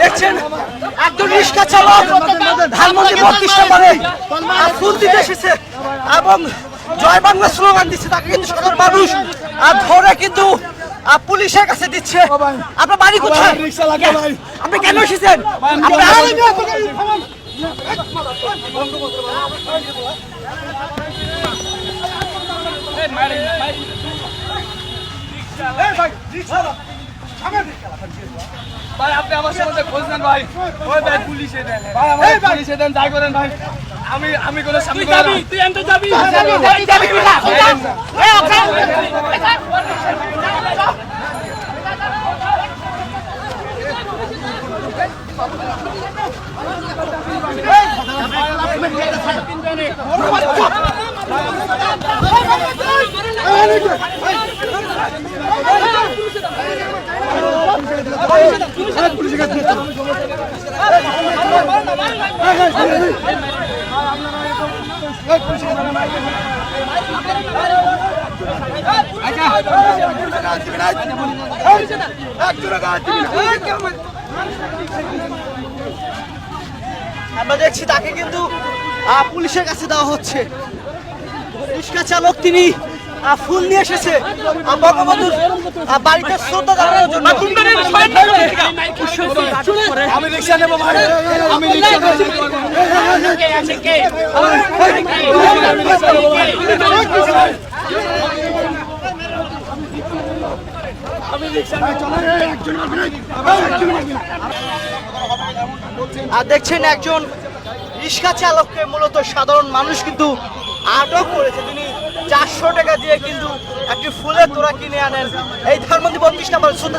দেখছেন একজন রিক্সা চালক ধানমন্ডি নম্বরে আহ, ফুল দিতে এসেছে এবং জয় বাংলা স্লোগান দিচ্ছে তাকে কিন্তু সাধারণ মানুষ আহ, ধরে কিন্তু পুলিশের কাছে দিচ্ছে। আপনার বাড়ি কোথায়? আপনি কেন এসেছেন? আপনি ভাই আপনি আমার সাথে খোঁজ নেন ভাই। ওই ভাই পুলিশে দেন। ভাই আমার পুলিশে দেন যাই করেন ভাই। আমি আমি কোনো সামনে যাবি তুই এন্তে যাবি। আমরা দেখছি তাকে কিন্তু পুলিশের কাছে দেওয়া হচ্ছে। রিক্সা চালক তিনি ফুল নিয়ে এসেছে। বঙ্গবন্ধুর বাড়িতে শ্রদ্ধা জানানোর জন্য। আমি রিকশা নেব ভাই। আমি আর দেখছেন একজন রিক্সা চালককে মূলত সাধারণ মানুষ কিন্তু আটক করেছে। তিনি চারশো টাকা দিয়ে কিন্তু একটি ফুলের তোড়া কিনে আনেন। এই ধানমন্দি বত্রিশ নাম্বার শ্রদ্ধা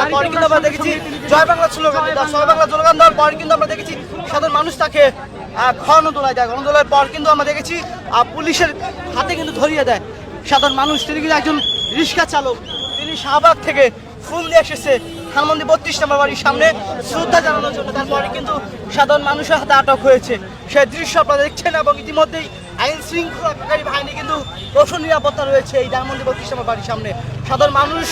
তারপরে কিন্তু আমরা দেখেছি জয় বাংলা স্লোগান জয় বাংলা স্লোগান দেওয়ার পর কিন্তু আমরা দেখেছি সাধারণ মানুষ তাকে আহ, গণদোলায় দেয়। গণদোলার পর কিন্তু আমরা দেখেছি পুলিশের হাতে কিন্তু ধরিয়ে দেয় সাধারণ মানুষ। তিনি কিন্তু একজন রিক্সা চালক। তিনি শাহবাগ থেকে ফুল দিয়ে এসেছে। ধানমন্দি বত্রিশ নম্বর বাড়ির সামনে শ্রদ্ধা জানানোর জন্য তারপরে কিন্তু সাধারণ মানুষের হাতে আটক হয়েছে। সেই দৃশ্য আপনারা দেখছেন এবং ইতিমধ্যেই আইন শৃঙ্খলাকারী বাহিনী কিন্তু কঠোর নিরাপত্তা রয়েছে এই ধানমন্দির বত্রিশ নম্বর বাড়ির সামনে। সাধারণ মানুষ